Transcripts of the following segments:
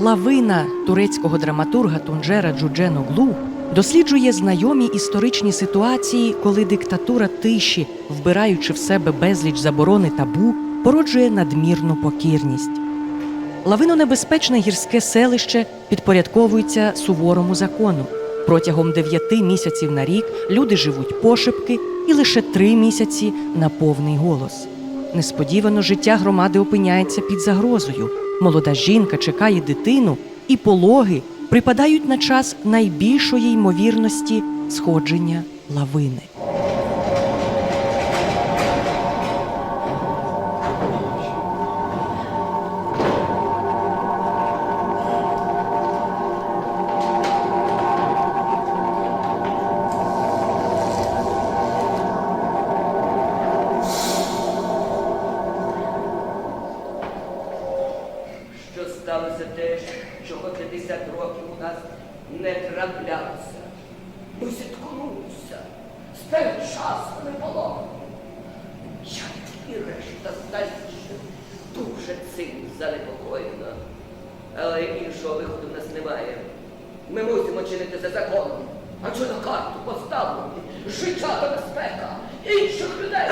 Лавина турецького драматурга Тунджера Джудженоглу досліджує знайомі історичні ситуації, коли диктатура тиші, вбираючи в себе безліч заборони табу, породжує надмірну покірність. Лавинонебезпечне гірське селище підпорядковується суворому закону. Протягом дев'яти місяців на рік люди живуть пошепки і лише три місяці на повний голос. Несподівано життя громади опиняється під загрозою. Молода жінка чекає дитину, і пологи припадають на час найбільшої ймовірності сходження лавини. 50 років у нас не траплялося. Ми зіткнулися, спев часу не було. Я і решта стальше дуже цим занепокоєна. Але іншого виходу в нас немає. Ми мусимо чинити за законом, адже на карту поставлені життя та безпека інших людей.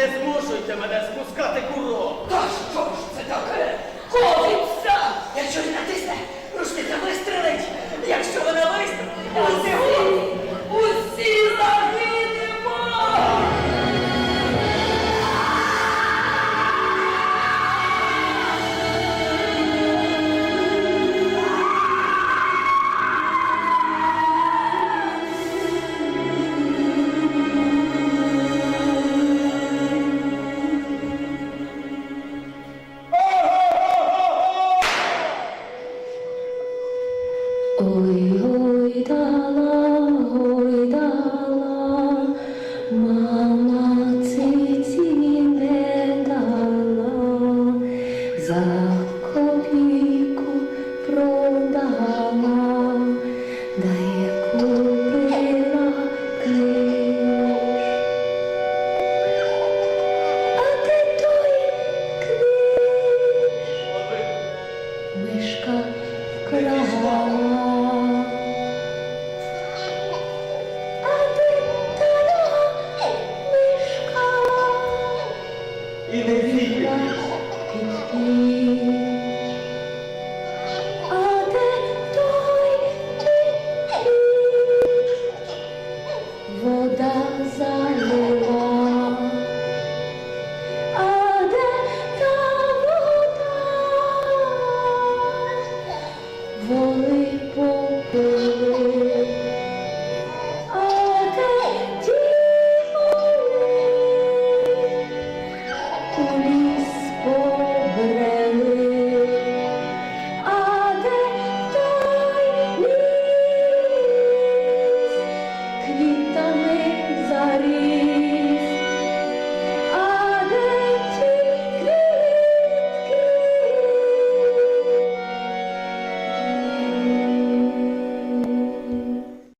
Не змушуйте мене спускати курок! За Коли по